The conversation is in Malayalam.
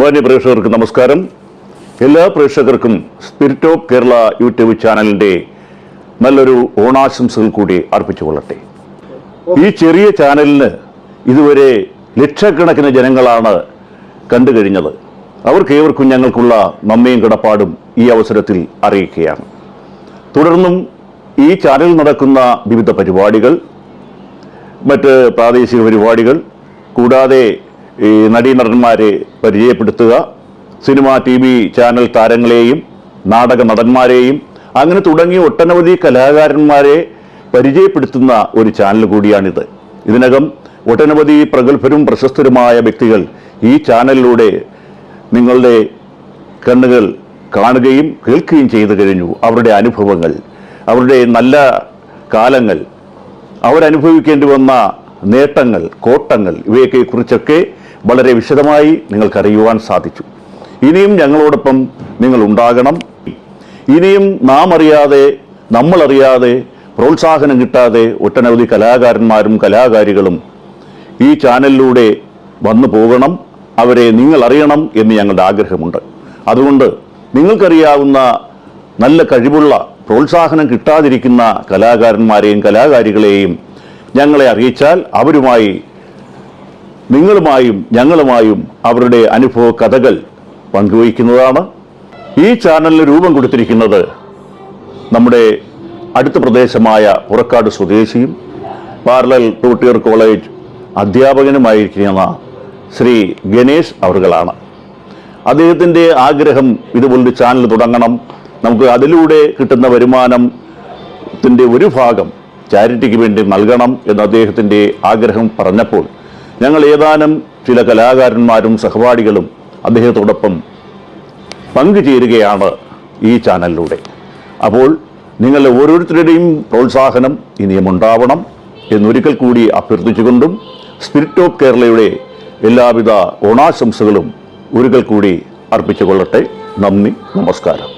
മാന്യ പ്രേക്ഷകർക്ക് നമസ്കാരം. എല്ലാ പ്രേക്ഷകർക്കും സ്പിരിറ്റ് ഓഫ് കേരള യൂട്യൂബ് ചാനലിന്റെ നല്ലൊരു ഓണാശംസകൾ കൂടി അർപ്പിച്ചുകൊള്ളട്ടെ ഈ ചെറിയ ചാനലിന് ഇതുവരെ ലക്ഷക്കണക്കിന് ജനങ്ങളാണ് കണ്ടു കഴിഞ്ഞത്. അവർക്ക് ഏവർക്കും ഞങ്ങൾക്കുള്ള നന്ദിയും കിടപ്പാടും ഈ അവസരത്തിൽ അറിയിക്കുകയാണ്. തുടർന്നും ഈ ചാനലിൽ നടക്കുന്ന വിവിധ പരിപാടികൾ മറ്റ് പ്രാദേശിക പരിപാടികൾ കൂടാതെ ഈ നടീനടന്മാരെ പരിചയപ്പെടുത്തുക. സിനിമ ടി വി ചാനൽ താരങ്ങളെയും നാടക നടന്മാരെയും അങ്ങനെ തുടങ്ങിയ ഒട്ടനവധി കലാകാരന്മാരെ പരിചയപ്പെടുത്തുന്ന ഒരു ചാനൽ കൂടിയാണിത്. ഇതിനകം ഒട്ടനവധി പ്രഗത്ഭരും പ്രശസ്തരുമായ വ്യക്തികൾ ഈ ചാനലിലൂടെ നിങ്ങളുടെ കണ്ണുകൾ കാണുകയും കേൾക്കുകയും ചെയ്തു കഴിഞ്ഞു. അവരുടെ അനുഭവങ്ങൾ അവരുടെ നല്ല കാലങ്ങൾ അവരനുഭവിക്കേണ്ടി വന്ന നേട്ടങ്ങൾ കോട്ടങ്ങൾ ഇവയൊക്കെ കുറിച്ചൊക്കെ വളരെ വിശദമായി നിങ്ങൾക്കറിയുവാൻ സാധിച്ചു. ഇനിയും ഞങ്ങളോടൊപ്പം നിങ്ങൾ ഉണ്ടാകണം ഇനിയും നാം അറിയാതെ നമ്മളറിയാതെ പ്രോത്സാഹനം കിട്ടാതെ ഒട്ടനവധി കലാകാരന്മാരും കലാകാരികളും ഈ ചാനലിലൂടെ വന്നു പോകണം. അവരെ നിങ്ങൾ അറിയണം എന്ന് ഞങ്ങളുടെ ആഗ്രഹമുണ്ട്. അതുകൊണ്ട് നിങ്ങൾക്കറിയാവുന്ന നല്ല കഴിവുള്ള പ്രോത്സാഹനം കിട്ടാതിരിക്കുന്ന കലാകാരന്മാരെയും കലാകാരികളെയും ഞങ്ങളെ അറിയിച്ചാൽ അവരുമായി നിങ്ങളുമായും ഞങ്ങളുമായും അവരുടെ അനുഭവ കഥകൾ പങ്കുവയ്ക്കുന്നതാണ്. ഈ ചാനലിന് രൂപം കൊടുത്തിരിക്കുന്നത് നമ്മുടെ അടുത്ത പ്രദേശമായ പുറക്കാട് സ്വദേശിയും പാർലൽ ടൂട്ടിയർ കോളേജ് അധ്യാപകനുമായിരിക്കുന്ന ശ്രീ ഗണേഷ് അവറുകളാണ്. അദ്ദേഹത്തിന്റെ ആഗ്രഹം ഇതുപോലൊരു ചാനൽ തുടങ്ങണം. നമുക്ക് അതിലൂടെ കിട്ടുന്ന വരുമാനത്തിന്റെ ഒരു ഭാഗം ചാരിറ്റിക്ക് വേണ്ടി നൽകണം എന്ന് അദ്ദേഹത്തിന്റെ ആഗ്രഹം പറഞ്ഞപ്പോൾ ഞങ്ങൾ ഏതാനും ചില കലാകാരന്മാരും സഹപാഠികളും അദ്ദേഹത്തോടൊപ്പം പങ്കുചേരുകയാണ് ഈ ചാനലിലൂടെ. അപ്പോൾ നിങ്ങളുടെ ഓരോരുത്തരുടെയും പ്രോത്സാഹനം ഇനിയും ഉണ്ടാവണം എന്നൊരിക്കൽ കൂടി അഭ്യർത്ഥിച്ചുകൊണ്ടും സ്പിരിറ്റ് ഓഫ് കേരളയുടെ എല്ലാവിധ ഓണാശംസകളും ഒരിക്കൽ കൂടി അർപ്പിച്ചുകൊള്ളട്ടെ. നന്ദി നമസ്കാരം.